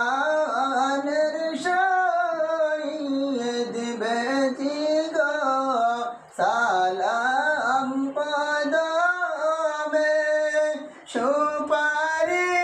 গানের শহীদ বেজি গো সালাম পদমে সুপারি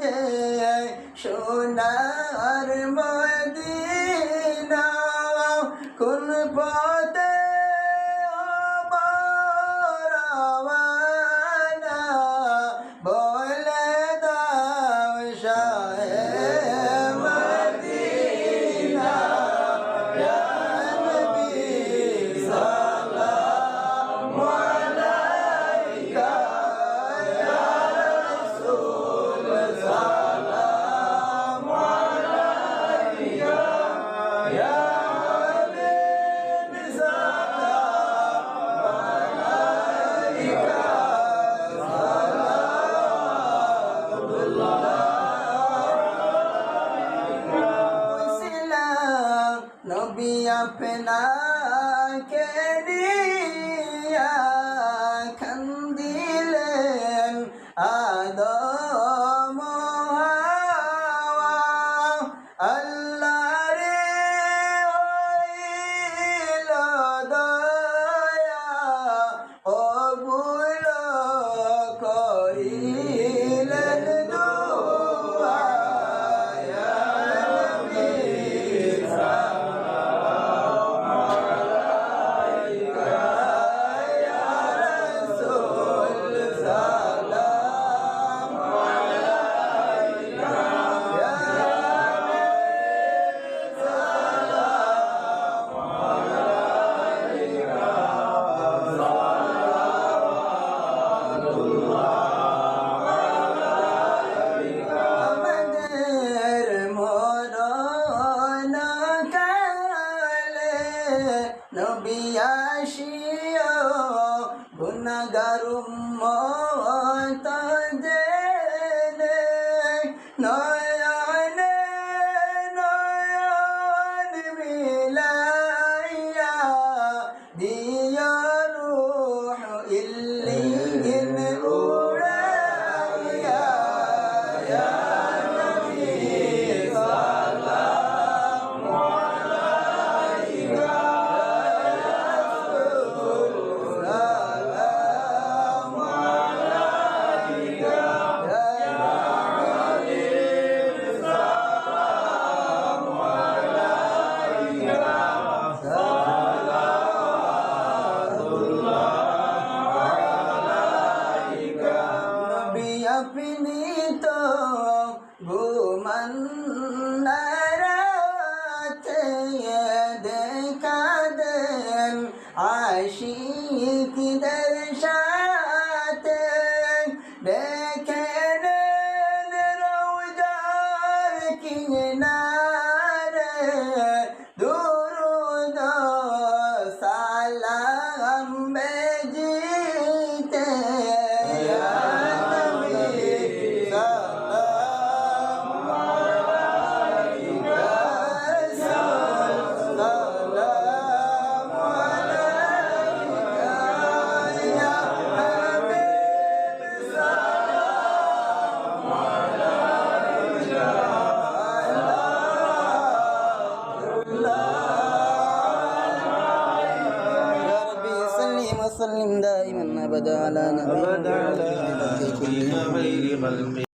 দে সোনার মদিনা কোন পা নবী আপনাকে দিয়া খন্দিলেন আদর। Mama. one. وسلم دائما أبدا على نبينا